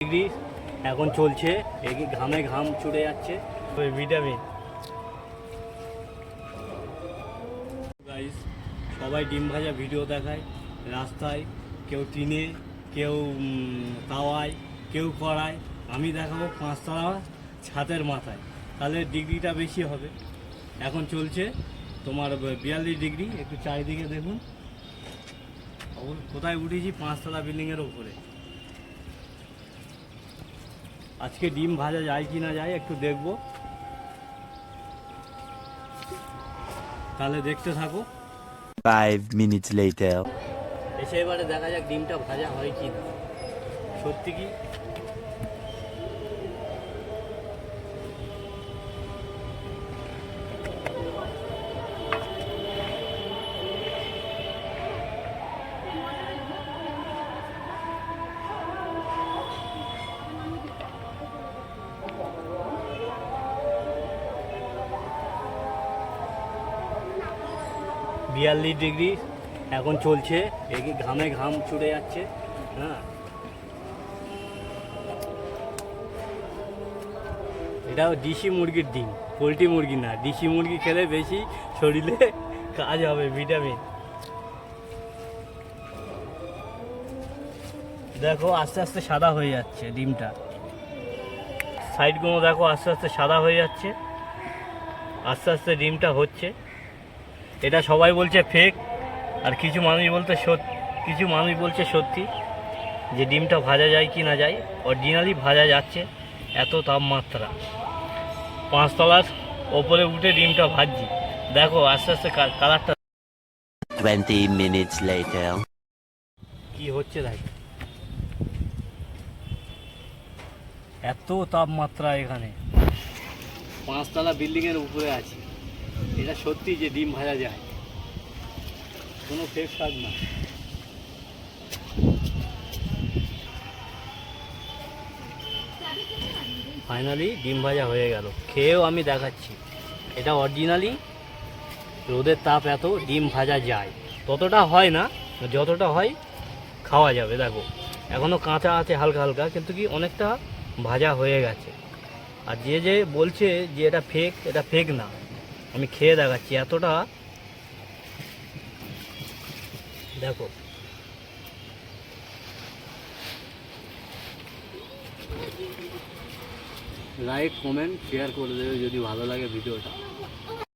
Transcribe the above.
Degree এখন চলছে eggy ঘামে ঘাম ছুটে যাচ্ছে। ওই ভিটামিন। গাইস সবাই ডিম ভাজা ভিডিও দেখায়। রাস্তায় কেউ টিনে কেউ তাওয়ায় কেউ কড়ায়। আমি দেখাবো পাঁচতলা ছাদের মাথায়। তাহলে ডিগ্রিটা বেশি হবে। এখন চলছে তোমার বিয়াল্লিশ ডিগ্রি। একটু চারিদিকে দেখুন। কোথায় উঠেছি? পাঁচতলা বিল্ডিংয়ের ওপরে। আজকে ডিম ভাজা যায় কি না যায় একটু দেখব। তাহলে দেখতে থাকো। Five minutes later. এসে এবারে দেখা যাক ডিমটা ভাজা হয় কি না। সত্যি কি? বিয়াল্লিশ ডিগ্রি, এখন চলছে এগি ঘামে ঘাম ছুটে যাচ্ছে হ্যাঁ। এটা ডিসি মুরগির ডিম, পোলট্রি মুরগি না ডিসি মুরগি খেলে বেশি শরীরে কাজ হবে, ভিটামিন। দেখো, আস্তে আস্তে সাদা হয়ে যাচ্ছে ডিমটা। সাইডগুলো দেখো, আস্তে আস্তে সাদা হয়ে যাচ্ছে। আস্তে আস্তে ডিমটা হচ্ছে। এটা সবাই বলছে ফেক আর কিছু মানুষ বলতে সত্যি কিছু মানুষ বলছে সত্যি যে ডিমটা ভাজা যায় কি না যায় অরিজিনালি ভাজা যাচ্ছে এত তাপমাত্রা। পাঁচতলার ওপরে উঠে ডিমটা ভাজছি। দেখো আস্তে আস্তে কালারটা Twenty minutes later. কি হচ্ছে দেখ। এত তাপমাত্রা এখানে। পাঁচতলা বিল্ডিংয়ের উপরে আছি। এটা সত্যি যে ডিম ভাজা যায়। কোনো ফেক স্বাদ না। ফাইনালি ডিম ভাজা হয়ে গেল। খেয়েও আমি দেখাচ্ছি। এটা অরিজিনালি রোদের তাপ এত, ডিম ভাজা যায়। ততটা হয় না, যতটা হয় খাওয়া যাবে, দেখো। এখনও কাঁচা আছে, হালকা হালকা, কিন্তু কি অনেকটা ভাজা হয়ে গেছে। আর যে যে বলছে যে এটা ফেক এটা ফেক না। আমি খেয়ে দেখাচ্ছি এতটা। দেখো। লাইক কমেন্ট শেয়ার করে দেবে যদি ভালো লাগে ভিডিওটা।